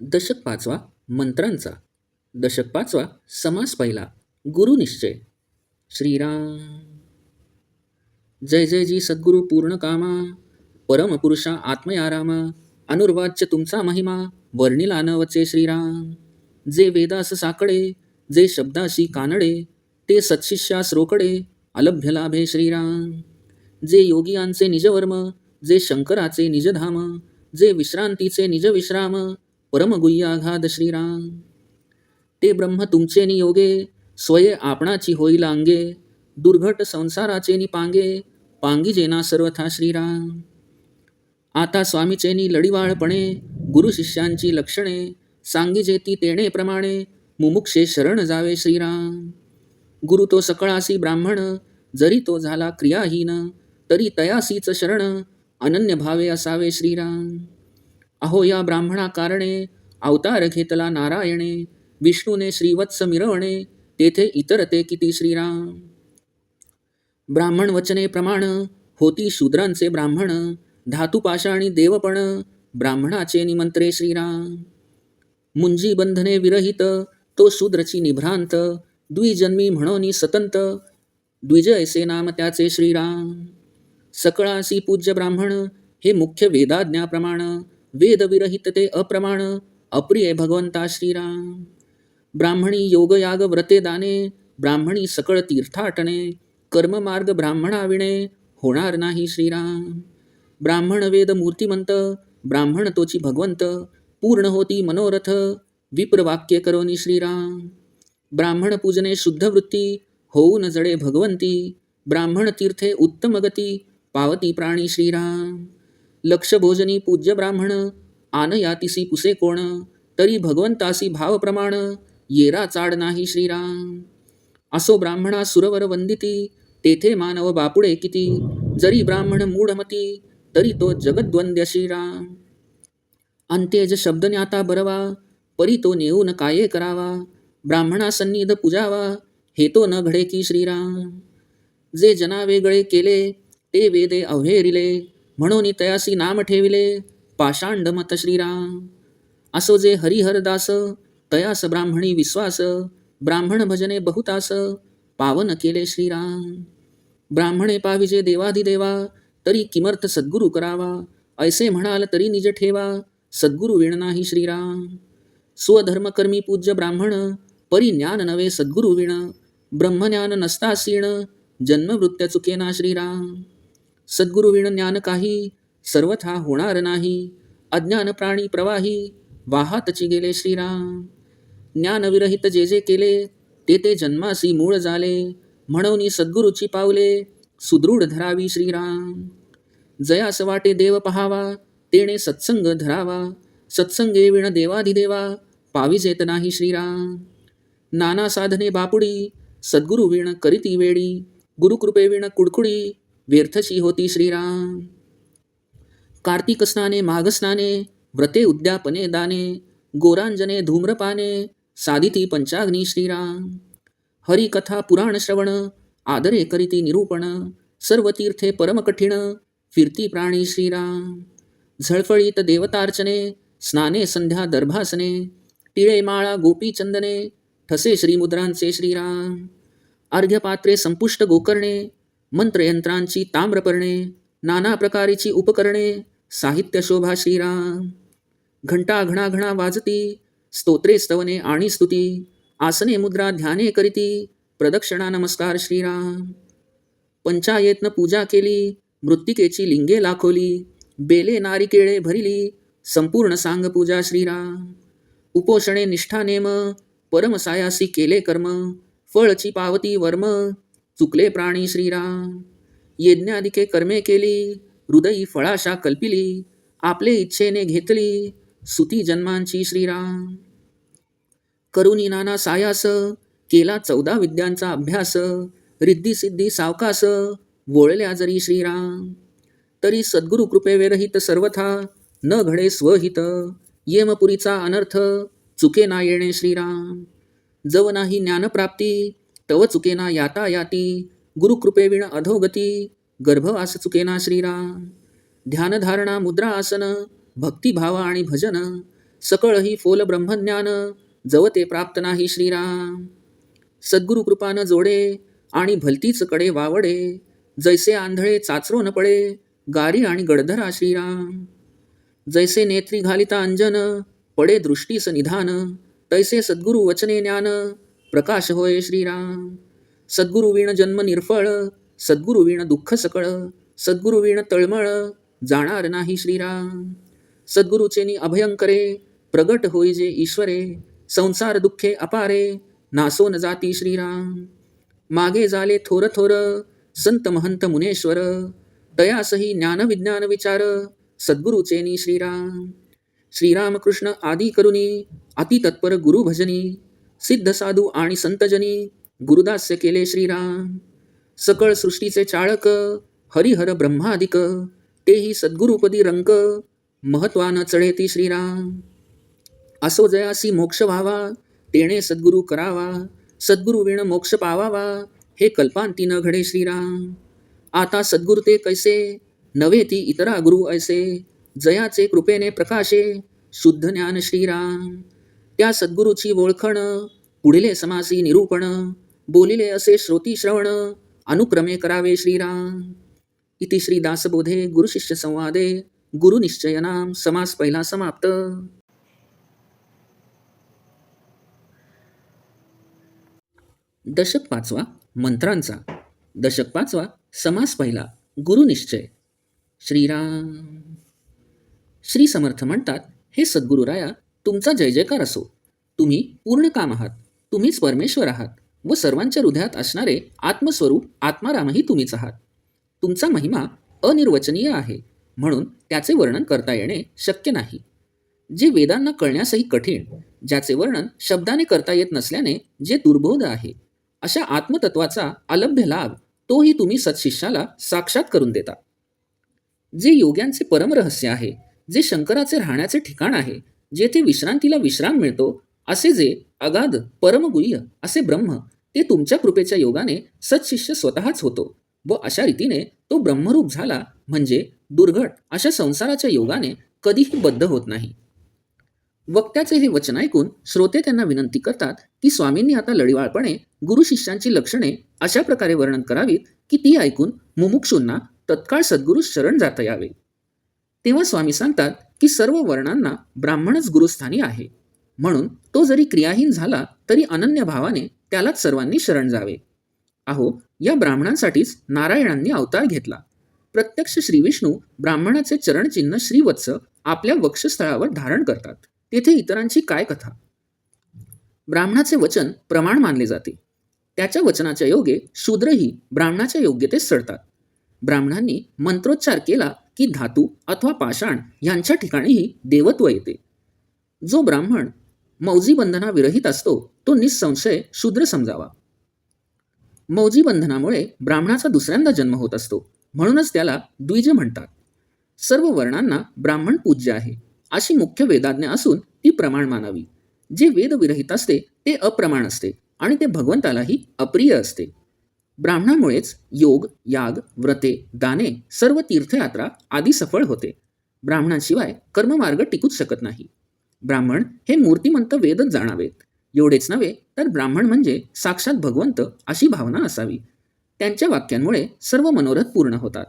दशक पाचवा मंत्रांचा. दशक पाचवा समास पहिला गुरुनिश्चय श्रीराम. जय जय जी सद्गुरु पूर्ण कामा परमपुरुषा आत्मयारामा अनुर्वाच्य तुमचा महिमा वर्णिला नवचे श्रीराम. जे वेदास साकडे जे शब्दाशी कानडे ते सत्शिष्यास रोकडे अलभ्य लाभे श्रीराम. जे योगियांचे निजवर्म जे शंकराचे निजधाम जे विश्रांतीचे निज विश्राम परमगुह्याघाद श्रीराम ते ब्रह्म तुमचे नियोगे स्वये आपणाची होईल अंगे दुर्घट संसाराचे निपांगे पांगी जेना सर्वथा श्रीराम। आता स्वामीचेनी लढीवाळपणे गुरु शिष्यांची लक्षणे सांगी जेती तेणे प्रमाणे मुमुक्षे शरण जावे श्रीराम। गुरु तो सकळासी ब्राह्मण जरी तो झाला क्रियाहीन तरी तयासीच शरण अनन्य भावे असावे श्रीराम। अहो या ब्राह्मणा कारणे अवतार घेतला नारायणे विष्णूने श्रीवत्स मिरवणे तेथे इतर ते किती श्रीराम. ब्राह्मण वचने प्रमाण होती शूद्रांचे ब्राह्मण धातुपाषाणी देवपण ब्राह्मणाचे निमंत्रे श्रीराम. मुंजी बंधने विरहित तो शूद्रची निभ्रांत द्विजन्मी म्हणोनी सतंत द्विजयसे नाम त्याचे श्रीराम. सकळासी पूज्य ब्राह्मण हे मुख्य वेदाज्ञाप्रमाण वेद विरहित ते अप्रमाण. अप्रिय भगवंता श्रीराम. ब्राह्मणी योगयाग व्रते दाने. ब्राह्मणी सकळ तीर्थाटणे. कर्ममार्ग ब्राह्मणाविणे. होणार नाही श्रीराम. ब्राह्मण वेद मूर्तिमंत. ब्राह्मण तोची भगवंत. पूर्ण होती मनोरथ. विप्रवाक्य करोनी श्रीराम. ब्राह्मण पूजने शुद्ध वृत्ती. होऊन जडे भगवंती. ब्राह्मण तीर्थे उत्तम गती. पावती प्राणी श्रीराम. लक्ष भोजनी पूज्य ब्राह्मण आन यातिसी पुसे कोण तरी भगवंतासी भाव प्रमाण येरा चाड नाही श्रीराम. असो ब्राह्मणा सुरवर वंदिती तेथे मानव बापुडे किती जरी ब्राह्मण मूढमती तरी तो जगद्वंद्य श्रीराम. अंत्यज शब्द न्याता बरवा परी तो नेऊन काये करावा ब्राह्मणा सन्निध पूजावा हे तो न घडे की श्रीराम. जे जना वेगळे केले ते वेदे अव्हेरिले म्हणून तयासी नाम ठेविले पाषांड मत श्रीराम. असो जे हरिहरदास तयास ब्राह्मणी विश्वास ब्राह्मण भजने बहुतास पावन केले श्रीराम. ब्राह्मणे पाविजे देवाधिदेवा तरी किमर्थ सद्गुरु करावा. ऐसे म्हणाल तरी निज ठेवा सद्गुरु विण नाही श्रीराम. स्वधर्मकर्मी पूज्य ब्राह्मण परी ज्ञान नवे सद्गुरु विण. ब्रह्मज्ञान नसतासीण जन्मवृत्त्य चुकेना श्रीराम. सद्गुरु विण ज्ञान काही सर्वथा होणार नाही. अज्ञान प्राणी प्रवाही वाहातची गेले श्रीराम. ज्ञानविरहित जे जे केले ते ते जन्मासी मूळ झाले. म्हणून सद्गुरूची पावले सुदृढ धरावी श्रीराम. जयास वाटे देव पहावा तेणे सत्संग धरावा. सत्संगे विण देवाधिदेवा पाविजेत नाही श्रीराम. नाना साधने बापुडी सद्गुरु विण करीती वेडी. गुरुकृपे विण कुडकुडी व्यर्थशी होती श्रीराम. कार्तिक स्नाने माघस्नाने व्रते उद्यापने दाने गोरांजने धूम्रपाने साधिती पंचाग्नी श्रीराम. हरिकथा पुराण श्रवण आदरे करीती निरूपण सर्व तीर्थे परम कठीण फिरती प्राणी श्रीराम. झळफळीत देवतार्चने स्नाने संध्या दर्भासने टिळे माळा गोपी चंदने ठसे श्रीमुद्रांचे श्रीराम. अर्घ्यपात्रे संपुष्ट गोकर्णे मंत्रयंत्रांची ताम्रपर्णे नाना प्रकारीची उपकरणे साहित्य शोभा श्रीराम. घंटा घणा घणा वाजती स्तोत्रे स्तवने आणि स्तुती आसने मुद्रा ध्याने करीती प्रदक्षिणा नमस्कार श्रीराम. पंचायतनं पूजा केली मृत्तिकेची लिंगे लाखोली बेले नारिकेळे भरिली संपूर्ण सांग पूजा श्रीराम. उपोषणे निष्ठा नेम परमसायासी केले कर्म फळची पावती वर्म चुकले प्राणी श्रीराम. यज्ञाधिके कर्मे केली हृदयी फळाशा कल्पिली आपले इच्छेने घेतली सुती जन्मांची श्रीराम. करुणी नाना सायास केला चौदा विद्यांचा अभ्यास रिद्धी सिद्धी सावकास वोळल्या जरी श्रीराम. तरी सद्गुरु कृपेविरहित सर्वथा न घडे स्वहित येमपुरीचा अनर्थ चुके ना येणे श्रीराम. जव नाही ज्ञानप्राप्ती तव चुकेना याता याती गुरुकृपेविण अधोगती गर्भवास चुकेना श्रीराम ध्यानधारणा मुद्रा आसन भक्तिभाव आणि भजन सकळ ही फोल ब्रह्मज्ञान जवते प्राप्त नाही श्रीराम सद्गुरु कृपान जोडे आणि भलतीच कडे वावडे जैसे आंधळे चाचरो न पडे गारी आणि गडधरा श्रीराम जैसे नेत्री घालिता अंजन पडे दृष्टीस निधान तैसे सद्गुरु वचने ज्ञान प्रकाश होय श्रीराम. सद्गुरुवीण जन्म निर्फळ सद्गुरुवीण दुःख सकळ सद्गुरुवीण तळमळ जाणार नाही श्रीराम. सद्गुरुचेनी अभयंकरे प्रगट होई जे ईश्वरे संसार दुःखे अपारे नासोन जाती श्रीराम. मागे झाले थोर थोर संत महंत मुनेश्वर तयासही ज्ञान विज्ञान विचार सद्गुरुचेनी श्रीराम. श्रीरामकृष्ण आदी करुणी अति तत्पर गुरु भजनी सिद्ध साधू आणि संतजनी गुरुदास्य केले श्रीराम. सकळ सृष्टीचे चाळक हरिहर ब्रह्मादिक तेही सद्गुरुपदी रंक महत्वानं चढेती श्रीराम. असो जयासी मोक्ष व्हावा तेणे सद्गुरु करावा सद्गुरु विण मोक्ष पावावा हे कल्पांती न घडे श्रीराम. आता सद्गुरु ते कैसे नव्हे ती इतरा गुरु ऐसे जयाचे कृपेने प्रकाशे शुद्ध ज्ञान श्रीराम. त्या सद्गुरूची ओळखण पुढिले समासी निरूपण बोलिले असे श्रोती श्रवण अनुक्रमे करावे श्रीराम. इति श्री दासबोधे गुरुशिष्य संवादे गुरुनिश्चयनाम समास पहिला समाप्त. दशक पाचवा मंत्रांचा. दशक पाचवा समास पहिला गुरुनिश्चय श्रीराम. श्री समर्थ म्हणतात हे सद्गुरुराया तुमचा जय जयकार असो. तुम्ही पूर्ण काम आहात. तुम्हीच परमेश्वर आहात व सर्वांच्या हृदयात असणारे आत्मस्वरूप आत्मारामही तुम्हीच आहात. तुमचा महिमा अनिर्वचनीय आहे म्हणून त्याचे वर्णन करता येणे शक्य नाही. जे वेदांना कळण्यासही कठीण ज्याचे वर्णन शब्दाने करता येत नसल्याने जे दुर्बोध आहे अशा आत्मतत्वाचा अलभ्य लाभ तोही तुम्ही सत्शिष्याला साक्षात करून देता. जे योग्यांचे परमरहस्य आहे जे शंकराचे राहण्याचे ठिकाण आहे जेथे विश्रांतीला विश्राम मिळतो असे जे अगाध परमगुह्य असे ब्रह्म ते तुमच्या कृपेच्या योगाने सत्शिष्य स्वतःच होतो व अशा रीतीने तो ब्रह्मरूप झाला म्हणजे दुर्घट अशा संसाराच्या योगाने कधीही बद्ध होत नाही. वक्त्याचे हे वचन ऐकून श्रोते त्यांना विनंती करतात की स्वामींनी आता लढिवाळपणे गुरु शिष्यांची लक्षणे अशा प्रकारे वर्णन करावीत की ती ऐकून मुमुक्षूंना तत्काळ सद्गुरु शरण जाता यावे. तेव्हा स्वामी सांगतात की सर्व वर्णांना ब्राह्मणच गुरुस्थानी आहे. म्हणून तो जरी क्रियाहीन झाला तरी अनन्य भावाने त्यालाच सर्वांनी शरण जावे. अहो या ब्राह्मणांसाठीच नारायणांनी अवतार घेतला. प्रत्यक्ष श्रीविष्णू ब्राह्मणाचे चरणचिन्ह श्रीवत्स आपल्या वक्षस्थळावर धारण करतात. तेथे इतरांची काय कथा? ब्राह्मणाचे वचन प्रमाण मानले जाते. त्याच्या वचनाच्या योगे शूद्रही ब्राह्मणाच्या योग्यतेस चढतात ब्राह्मणांनी मंत्रोच्चार केला की धातू अथवा पाषाण यांच्या ठिकाणीही देवत्व येते. जो ब्राह्मण मौजी बंधनाविरहित असतो तो निसंशय शूद्र समजावा. मौजी बंधनामुळे ब्राह्मणाचा दुसऱ्यांदा जन्म होत असतो म्हणूनच त्याला द्विज म्हणतात. सर्व वर्णांना ब्राह्मण पूज्य आहे अशी मुख्य वेदाज्ञा असून ती प्रमाण मानावी. जे वेदविरहित असते ते अप्रमाण असते आणि ते भगवंतालाही अप्रिय असते. ब्राह्मणामुळेच योग याग व्रते दाने सर्व तीर्थयात्रा आदी सफळ होते. ब्राह्मणांशिवाय कर्ममार्ग टिकूच शकत नाही. ब्राह्मण हे मूर्तिमंत वेदच जाणावेत. एवढेच नव्हे तर ब्राह्मण म्हणजे साक्षात भगवंत अशी भावना असावी. त्यांच्या वाक्यांमुळे सर्व मनोरथ पूर्ण होतात.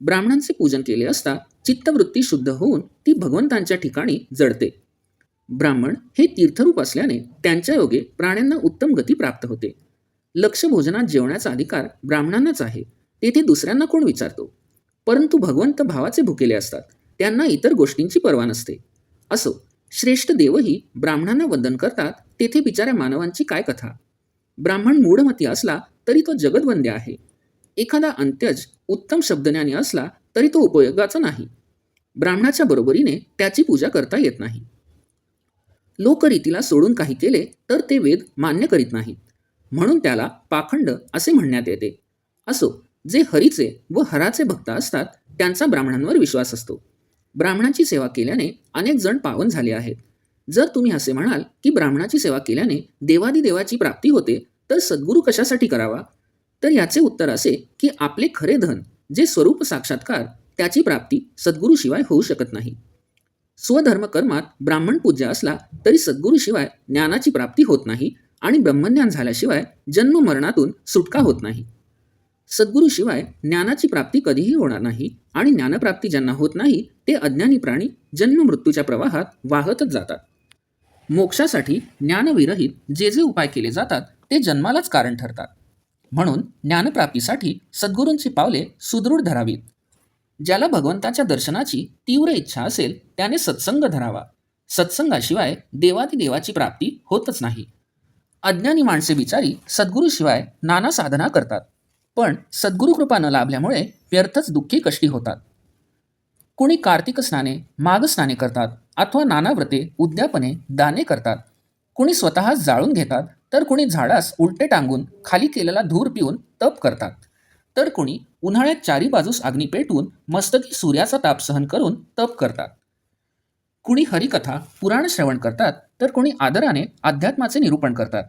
ब्राह्मणांचे पूजन केले असता चित्तवृत्ती शुद्ध होऊन ती भगवंतांच्या ठिकाणी जडते. ब्राह्मण हे तीर्थरूप असल्याने त्यांच्या योगे प्राण्यांना उत्तम गती प्राप्त होते. लक्ष भोजनात जेवण्याचा अधिकार ब्राह्मणांनाच आहे. तेथे दुसऱ्यांना कोण विचारतो? परंतु भगवंत भावाचे भुकेले असतात. त्यांना इतर गोष्टींची पर्वा नसते. असो श्रेष्ठ देवही ब्राह्मणांना वंदन करतात तेथे बिचाऱ्या मानवांची काय कथा? ब्राह्मण मूढमती असला तरी तो जगदवंद्य आहे. एखादा अंत्यज उत्तम शब्दज्ञानी असला तरी तो उपयोगाचा नाही. ब्राह्मणाच्या बरोबरीने त्याची पूजा करता येत नाही. लोकरीतीला सोडून काही केले तर ते वेद मान्य करीत नाहीत. म्हणून त्याला पाखंड असे म्हणण्यात येते. असो जे हरीचे व हराचे भक्त असतात त्यांचा ब्राह्मणांवर विश्वास असतो. ब्राह्मणाची सेवा केल्याने अनेक जण पावन झाले आहेत. जर तुम्ही असे म्हणाल की ब्राह्मणाची सेवा केल्याने देवादी देवाची प्राप्ती होते तर सद्गुरू कशासाठी करावा? तर याचे उत्तर असे की आपले खरे धन जे स्वरूप साक्षात्कार त्याची प्राप्ती सद्गुरूशिवाय होऊ शकत नाही. स्वधर्म कर्मात ब्राह्मण पूज्य असला तरी सद्गुरूशिवाय ज्ञानाची प्राप्ती होत नाही आणि ब्रह्मज्ञान झाल्याशिवाय जन्म मरणातून सुटका होत नाही. सद्गुरूशिवाय ज्ञानाची प्राप्ती कधीही होणार नाही आणि ज्ञानप्राप्ती ज्यांना होत नाही ते अज्ञानी प्राणी जन्म मृत्यूच्या प्रवाहात वाहतच जातात. मोक्षासाठी ज्ञानविरहित जे जे उपाय केले जातात ते जन्मालाच कारण ठरतात. म्हणून ज्ञानप्राप्तीसाठी सद्गुरूंची पावले सुदृढ धरावीत. ज्याला भगवंताच्या दर्शनाची तीव्र इच्छा असेल त्याने सत्संग धरावा. सत्संगाशिवाय देवादिदेवाची प्राप्ती होतच नाही. अज्ञानी माणसे बिचारी सद्गुरूशिवाय नाना साधना करतात. पण सद्गुरू कृपा न लाभल्यामुळे व्यर्थच दुःखी कष्टी होतात. कुणी कार्तिक स्नाने मागस्नाने करतात अथवा नाना व्रते उद्यापने दाने करतात. कुणी स्वतःच जाळून घेतात तर कुणी झाडास उलटे टांगून खाली केलेला धूर पिऊन तप करतात. तर कुणी उन्हाळ्यात चारी बाजूस अग्नी पेटवून मस्तकी सूर्याचा ताप सहन करून तप करतात. कुणी हरिकथा पुराण श्रवण करतात तर कुणी आदराने अध्यात्माचे निरूपण करतात.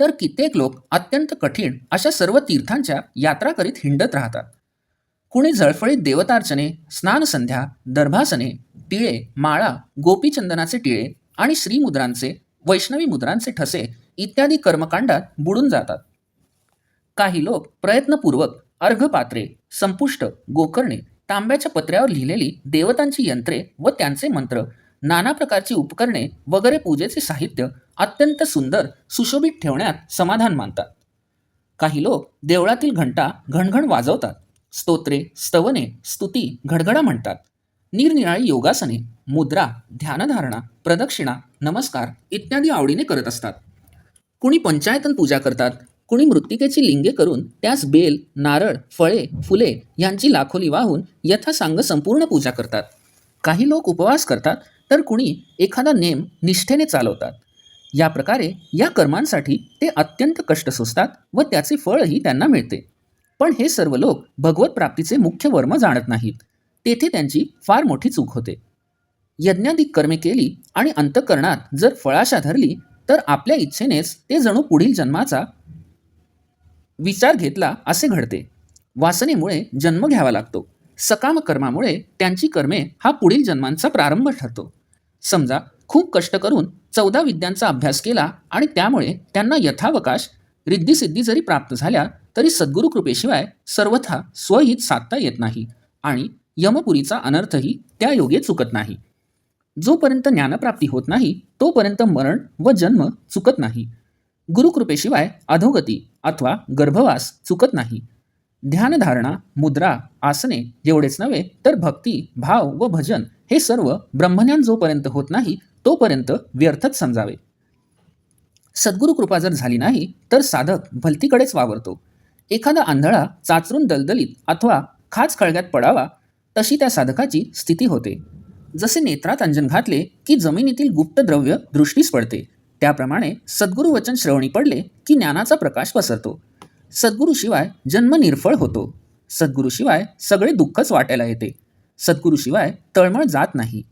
तर कित्येक लोक अत्यंत कठीण अशा सर्व तीर्थांच्या यात्रा करीत हिंडत राहतात. कुणी जळफळीत देवतार्चने स्नानसंध्या दर्भासने टिळे माळा गोपीचंदनाचे टिळे आणि श्रीमुद्रांचे वैष्णवी मुद्रांचे ठसे इत्यादी कर्मकांडात बुडून जातात. काही लोक प्रयत्नपूर्वक अर्घपात्रे संपुष्ट गोकर्णे तांब्याच्या पत्र्यावर लिहिलेली देवतांची यंत्रे व त्यांचे मंत्र नाना प्रकारची उपकरणे वगैरे पूजेचे साहित्य अत्यंत सुंदर सुशोभित ठेवण्यात समाधान मानतात. काही लोक देवळातील घंटा घणघण वाजवतात. स्तोत्रे स्तवने स्तुती घडघडा म्हणतात. निरनिराळी योगासने मुद्रा ध्यानधारणा प्रदक्षिणा नमस्कार इत्यादी आवडीने करत असतात. कुणी पंचायतन पूजा करतात कुणी मृत्तिकेची लिंगे करून त्यास बेल नारळ फळे फुले यांची लाखोली वाहून यथासांग संपूर्ण पूजा करतात. काही लोक उपवास करतात तर कुणी एखादा नेम निष्ठेने चालवतात. या प्रकारे या कर्मांसाठी ते अत्यंत कष्ट सोसतात व त्याचे फळही त्यांना मिळते. पण हे सर्व लोक भगवत प्राप्तीचे मुख्य वर्म जाणत नाहीत. तेथे त्यांची फार मोठी चूक होते. यज्ञाधिक कर्मे केली आणि अंतकरणात जर फळाशा धरली तर आपल्या इच्छेनेच ते जणू पुढील जन्माचा विचार घेतला असे घडते. वासनेमुळे जन्म घ्यावा लागतो. सकाम कर्मामुळे त्यांची कर्मे हा पुढील जन्मांचा प्रारंभ ठरतो. समजा खूप कष्ट करून चौदा विद्यांचा अभ्यास केला आणि त्यामुळे त्यांना यथावकाश रिद्धिसिद्धी जरी प्राप्त झाल्या तरी सद्गुरू कृपेशिवाय सर्वथा स्वहित साधता येत नाही आणि यमपुरीचा अनर्थही त्या योगे चुकत नाही. जोपर्यंत ज्ञानप्राप्ती होत नाही तोपर्यंत मरण व जन्म चुकत नाही. गुरुकृपेशिवाय अधोगती अथवा गर्भवास चुकत नाही. ध्यानधारणा मुद्रा आसने एवढेच नव्हे तर भक्ती भाव व भजन हे सर्व ब्रह्मज्ञान जोपर्यंत होत नाही तोपर्यंत व्यर्थच समजावे. सद्गुरू कृपा जर झाली नाही तर साधक भलतीकडेच वावरतो. एखादा आंधळा चाचरून दलदलीत अथवा खाच खळग्यात पडावा तशी त्या साधकाची स्थिती होते. जसे नेत्रात अंजन घातले की जमिनीतील गुप्त द्रव्य दृष्टीस पडते. त्याप्रमाणे सद्गुरू वचन श्रवणी पडले की ज्ञानाचा प्रकाश पसरतो. सद्गुरूशिवाय जन्म निर्फळ होतो. सद्गुरूशिवाय सगळे दुःखच वाटायला येते. सद्गुरूशिवाय तळमळ जात नाही.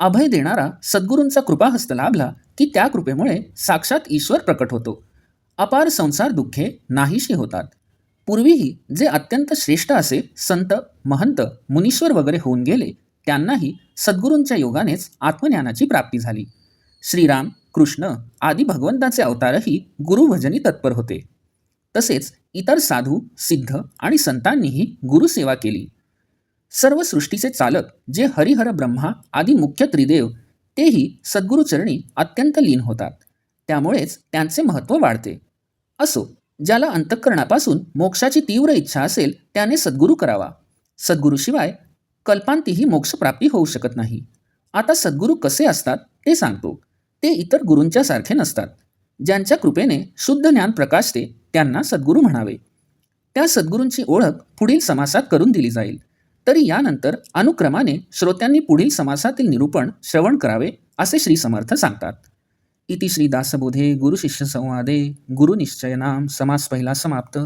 अभय देणारा सद्गुरूंचा कृपाहस्त लाभला की त्या कृपेमुळे साक्षात ईश्वर प्रकट होतो. अपार संसार दुःखे नाहीशी होतात. पूर्वीही जे अत्यंत श्रेष्ठ असे संत महंत मुनीश्वर वगैरे होऊन गेले त्यांनाही सद्गुरूंच्या योगानेच आत्मज्ञानाची प्राप्ती झाली. श्रीराम कृष्ण आदी भगवंताचे अवतारही गुरुभजनी तत्पर होते. तसेच इतर साधू सिद्ध आणि संतांनीही गुरुसेवा केली. सर्व सृष्टीचे चालक जे हरिहर ब्रह्मा आदी मुख्य त्रिदेव तेही सद्गुरुचरणी अत्यंत लीन होतात. त्यामुळेच त्यांचे महत्त्व वाढते. असो ज्याला अंतःकरणापासून मोक्षाची तीव्र इच्छा असेल त्याने सद्गुरू करावा. सद्गुरूशिवाय कल्पांतीही मोक्षप्राप्ती होऊ शकत नाही. आता सद्गुरू कसे असतात ते सांगतो. ते इतर गुरूंच्या सारखे नसतात. ज्यांच्या कृपेने शुद्ध ज्ञान प्रकाशते त्यांना सद्गुरू म्हणावे. त्या सद्गुरूंची ओळख पुढील समासात करून दिली जाईल. तरी यानंतर अनुक्रमाने श्रोत्यांनी पुढील समासातील निरूपण श्रवण करावे असे श्री समर्थ सांगतात. इति श्री दासबोधे गुरुशिष्य संवादे गुरुनिश्चयनाम समास पहिला समाप्त.